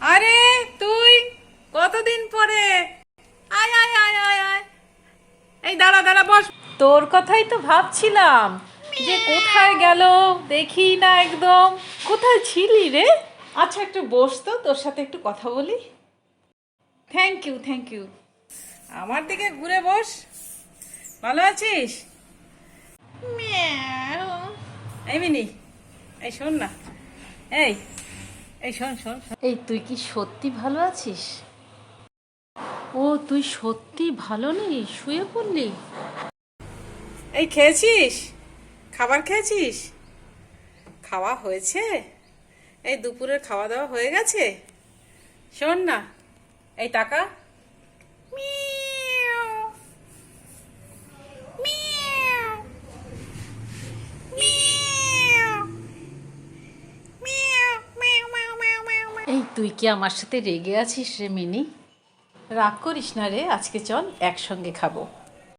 আরে তুই কতদিন পরে? আয় আয় আয় আয় আয়। এই দাঁড়া দাঁড়া বস। তোর কথাই তো ভাবছিলাম যে কোথায় গেল দেখি না একদম। কোথায় ছিলি রে? আচ্ছা একটু বস তো তোর সাথে একটু কথা বলি। থ্যাংক ইউ থ্যাংক ইউ আমার দিকে ঘুরে বস। ভালো আছিস? এই মিনি এই শোন না। এই এই শোন শোন। এই তুই কি সত্যি ভালো আছিস? ও তুই সত্যি ভালো নেই শুয়ে পড়লি? এই খেয়েছিস? খাবার খেয়েছিস? খাওয়া হয়েছে? এই দুপুরের খাওয়া দাওয়া হয়ে গেছে? শোন না। এই টাকা। মিয়াও। এই, তুই কি আমার সাথে রেগে আছিস রে মিনি? রাগ করিস না রে, আজকে চল একসঙ্গে খাব।